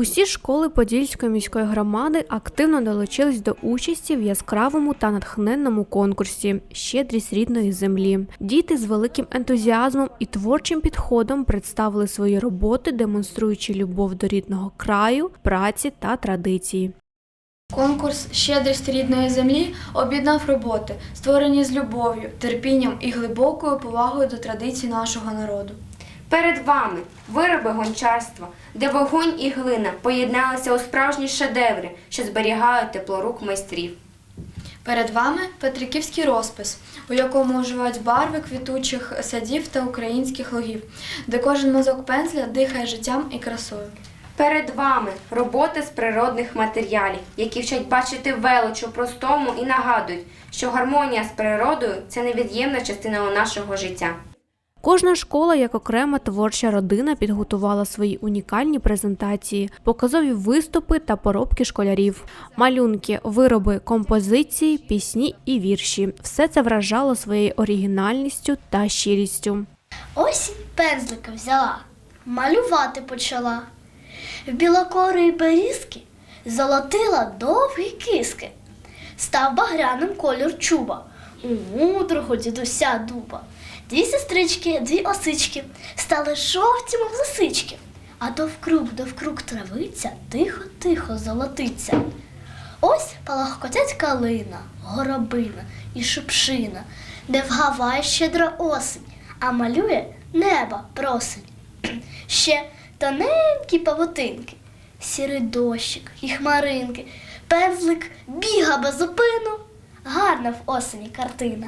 Усі школи Подільської міської громади активно долучились до участі в яскравому та натхненному конкурсі Щедрість рідної землі. Діти з великим ентузіазмом і творчим підходом представили свої роботи, демонструючи любов до рідного краю, праці та традиції. Конкурс Щедрість рідної землі об'єднав роботи, створені з любов'ю, терпінням і глибокою повагою до традицій нашого народу. Перед вами вироби гончарства, де вогонь і глина поєдналися у справжні шедеври, що зберігають тепло рук майстрів. Перед вами Петриківський розпис, у якому оживають барви квітучих садів та українських лугів, де кожен мазок пензля дихає життям і красою. Перед вами роботи з природних матеріалів, які вчать бачити велич у простому і нагадують, що гармонія з природою це невід'ємна частина нашого життя. Кожна школа, як окрема творча родина, підготувала свої унікальні презентації, показові виступи та поробки школярів, малюнки, вироби, композиції, пісні і вірші. Все це вражало своєю оригінальністю та щирістю. Осінь пензлика взяла, малювати почала. В білокорої берізки золотила довгі киски. Став багряним кольор чуба, у мудрого дідуся дуба. Дві сестрички, дві осички стали жовті, мов лисички. А довкруг, довкруг травиця тихо-тихо золотиться. Ось палахкотять калина, горобина і шипшина, де вгаває щедра осень, а малює неба просить. Ще тоненькі павутинки, сірий дощик і хмаринки, пензлик біга без зупину, гарна в осені картина.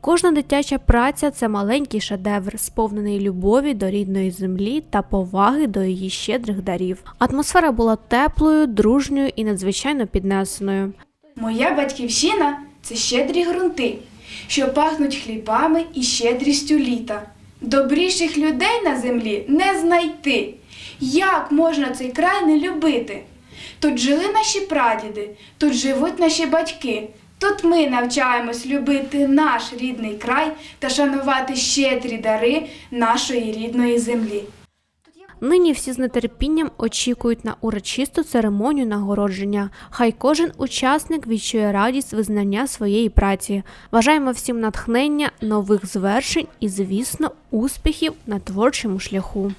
Кожна дитяча праця це маленький шедевр, сповнений любові до рідної землі та поваги до її щедрих дарів. Атмосфера була теплою, дружньою і надзвичайно піднесеною. Моя батьківщина це щедрі ґрунти, що пахнуть хлібами і щедрістю літа. Добріших людей на землі не знайти. Як можна цей край не любити? Тут жили наші прадіди, тут живуть наші батьки. Тут ми навчаємось любити наш рідний край та шанувати щедрі дари нашої рідної землі. Нині всі з нетерпінням очікують на урочисту церемонію нагородження. Хай кожен учасник відчує радість визнання своєї праці. Бажаємо всім натхнення, нових звершень і, звісно, успіхів на творчому шляху.